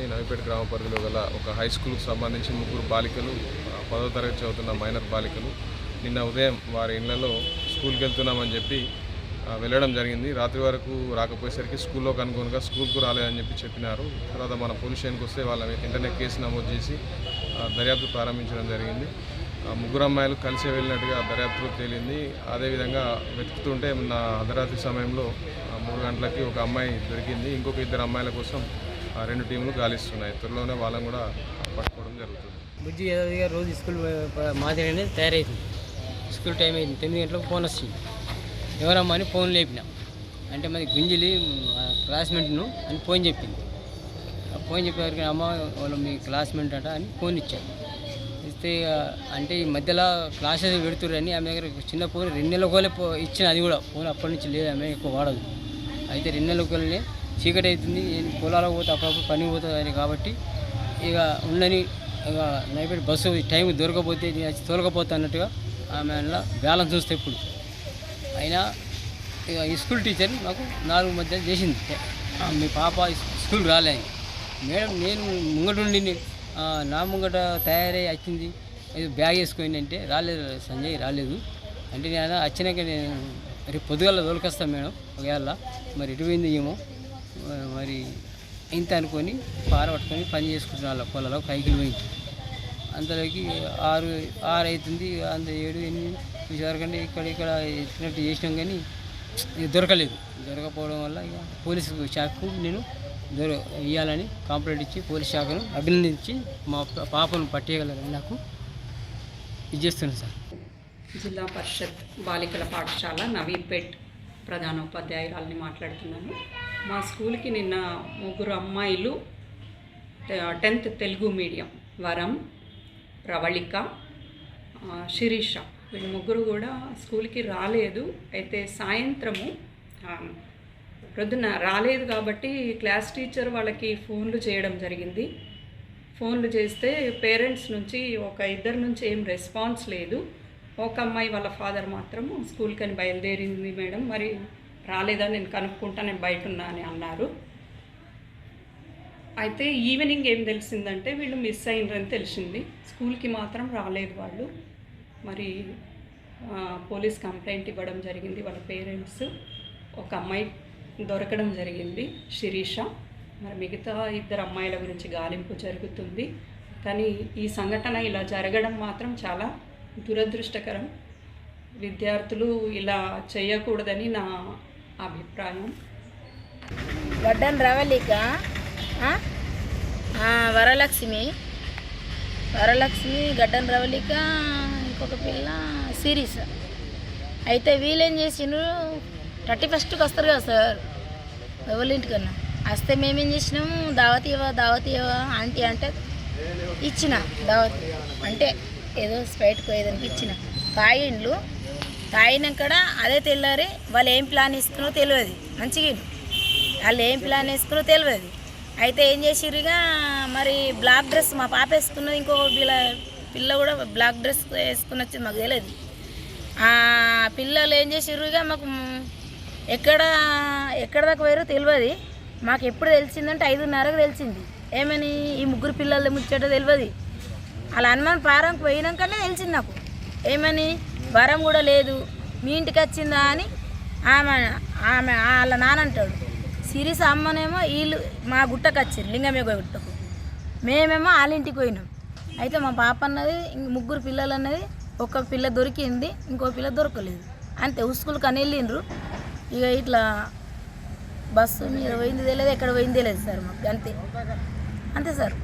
అని నవిపేట గ్రామ పరిధిలో గల ఒక హై స్కూల్కి సంబంధించి ముగ్గురు బాలికలు పదో తరగతి చదువుతున్న మైనర్ బాలికలు నిన్న ఉదయం వారి ఇళ్ళలో స్కూల్కి వెళ్తున్నామని చెప్పి వెళ్ళడం జరిగింది. రాత్రి వరకు రాకపోయేసరికి స్కూల్లో కనుగొనగా స్కూల్కు రాలేదని చెప్పి చెప్పినారు. తర్వాత మన పోలీస్ స్టేషన్కి వస్తే వాళ్ళ వెంటనే కేసు నమోదు చేసి దర్యాప్తు ప్రారంభించడం జరిగింది. ముగ్గురు అమ్మాయిలు కలిసి వెళ్ళినట్టుగా దర్యాప్తు తేలింది. అదేవిధంగా వెతుకుతుంటే నా అర్ధరాత్రి సమయంలో మూడు గంటలకి ఒక అమ్మాయి దొరికింది. ఇంకొక ఇద్దరు అమ్మాయిల కోసం ఆ, రెండు టీంలు గాలిస్తున్నాయి. త్వరలోనే వాళ్ళని కూడా పట్టుకోవడం జరుగుతుంది. బుజ్జి ఏదో రోజు స్కూల్ మాదిరి అనేది తయారైంది స్కూల్ టైం అయింది. తొమ్మిది గంటలకు ఫోన్ వచ్చింది ఎవరమ్మా అని ఫోన్ లేపిన. అంటే మరి గుంజిలి ఆ క్లాస్మేట్ను అని ఫోన్ చెప్పింది. ఆ ఫోన్ చెప్పేవారికి అమ్మ వాళ్ళు మీ క్లాస్మేట్ అట అని ఫోన్ ఇచ్చారు. ఇస్తే అంటే ఈ మధ్యలో క్లాసెస్ పెడుతుర్రని ఆమె దగ్గర చిన్న ఫోన్ రెండు నెలల కోలే పో- ఇచ్చిన అది కూడా. ఫోన్ అప్పటి నుంచి లేదు ఆమె ఎక్కువ వాడదు. అయితే రెండు నెలల కోలనే చీకటి అవుతుంది పొలాలకు పోతే అప్పుడప్పుడు పని పోతుంది కాబట్టి ఇక ఉండని ఇక నైట్ బస్సు టైం దొరకపోతే నేను వచ్చి అన్నట్టుగా ఆమె బ్యాలెన్స్ చూస్తే ఇప్పుడు. అయినా ఇక ఈ స్కూల్ టీచర్ నాకు నాలుగు మధ్య చేసింది. మీ పాప స్కూల్ రాలే. మేడం నేను ముంగటుండి నా ముంగట తయారై వచ్చింది. బ్యాగ్ వేసుకొని అంటే రాలేదు సంజయ్ రాలేదు. అంటే నేను వచ్చినాక నేను రేపు పొద్దుగల తోలుకొస్తాను మేడం. ఒకవేళ మరి ఎటు పోయింది ఏమో. మరి ఇంత అనుకొని పార పట్టుకొని పని చేసుకుంటున్న వాళ్ళ పొలలో కైకిలు పోయింది. అంతలోకి ఆరు ఆరు అవుతుంది అంత ఏడు ఎనిమిది చూసేవరకంటే ఇక్కడ ఇక్కడ ఎత్తినట్టు చేసినాం కానీ ఇది దొరకలేదు. దొరకపోవడం వల్ల ఇక పోలీసు శాఖకు నేను దొర ఇవ్వాలని కంప్లైంట్ ఇచ్చి పోలీస్ శాఖను అభినందించి మా పాపను పట్టేయగలరని నాకు ఇది చేస్తున్నాను సార్. జిల్లా పరిషత్ బాలికల పాఠశాల నవీపేట్ ప్రధానోపాధ్యాయురాలని మాట్లాడుతున్నాను. మా స్కూల్కి నిన్న ముగ్గురు అమ్మాయిలు టెన్త్ తెలుగు మీడియం వరం ప్రవళిక శిరీష. వీళ్ళు ముగ్గురు కూడా స్కూల్కి రాలేదు. అయితే సాయంత్రము ప్రొద్దున రాలేదు కాబట్టి క్లాస్ టీచర్ వాళ్ళకి ఫోన్లు చేయడం జరిగింది. ఫోన్లు చేస్తే పేరెంట్స్ నుంచి ఒక ఇద్దరు నుంచి ఏం రెస్పాన్స్ లేదు. ఒక అమ్మాయి వాళ్ళ ఫాదర్ మాత్రం స్కూల్కి అని బయలుదేరింది మేడం. మరి రాలేదా నేను కనుక్కుంటా నేను బయట ఉన్నా అని అన్నారు. అయితే ఈవినింగ్ ఏం తెలిసిందంటే వీళ్ళు మిస్ అయినరని తెలిసింది. స్కూల్కి మాత్రం రాలేదు వాళ్ళు. మరి పోలీస్ కంప్లైంట్ ఇవ్వడం జరిగింది. వాళ్ళ పేరెంట్స్ ఒక అమ్మాయి దొరకడం జరిగింది శిరీష. మరి మిగతా ఇద్దరు అమ్మాయిల గురించి గాలింపు జరుగుతుంది. కానీ ఈ సంఘటన ఇలా జరగడం మాత్రం చాలా దురదృష్టకరం. విద్యార్థులు ఇలా చేయకూడదని నా అభిప్రాయం. వడ్డన్ రవళిక వరలక్ష్మి. వరలక్ష్మి గడ్డన్ రవళిక ఇంకొక పిల్ల సిరీస్ అయితే వీళ్ళేం చేసిండ్రు? థర్టీ ఫస్ట్కి వస్తారు కదా సార్ ఎవరింటికన్నా. వస్తే మేమేం చేసినాము దావత్ ఇవ్వ ఆంటీ అంటే ఇచ్చిన దావత్. అంటే ఏదో స్ప్రైట్కో పోయేదానికి ఇచ్చిన. తాగిండ్లు తాగినాక అదే తెల్లారి వాళ్ళు ఏం ప్లాన్ వేసుకున్నారో తెలియదు మంచిగా వాళ్ళు ఏం ప్లాన్ వేసుకున్నారో తెలియదు అయితే ఏం చేసిరుగా మరి బ్లాక్ డ్రెస్ మా పాప వేసుకున్నది ఇంకొక పిల్ల పిల్ల కూడా బ్లాక్ డ్రెస్ వేసుకుని వచ్చింది మాకు తెలియదు ఆ పిల్లలు ఏం చేసిరుగా మాకు ఎక్కడ ఎక్కడ దాకా పోయారో తెలియదు మాకు ఎప్పుడు తెలిసిందంటే ఐదున్నరకు తెలిసింది. ఏమని ఈ ముగ్గురు పిల్లలు ముచ్చట తెలియదు అలా హనుమాన్ పారంకి పోయినాకనే తెలిసింది నాకు. ఏమని వరం కూడా లేదు. మీ ఇంటికి వచ్చిందా అని ఆమె ఆమె వాళ్ళ నానంటాడు అంటాడు. అమ్మనేమో వీళ్ళు మా గుట్టకు వచ్చారు లింగమే గుట్టకు. మేమేమో వాళ్ళ ఇంటికి పోయినాం. అయితే మా పాప అన్నది ఇంక ముగ్గురు పిల్లలు అన్నది ఒక పిల్ల దొరికింది ఇంకో పిల్ల దొరకలేదు. అంతే ఉస్కూల్కి అని వెళ్ళిండ్రు ఇక ఇట్లా బస్సు మీద పోయింది తెలియదు ఎక్కడ పోయింది తెలియదు సార్ మాకు అంతే. అంతే సార్.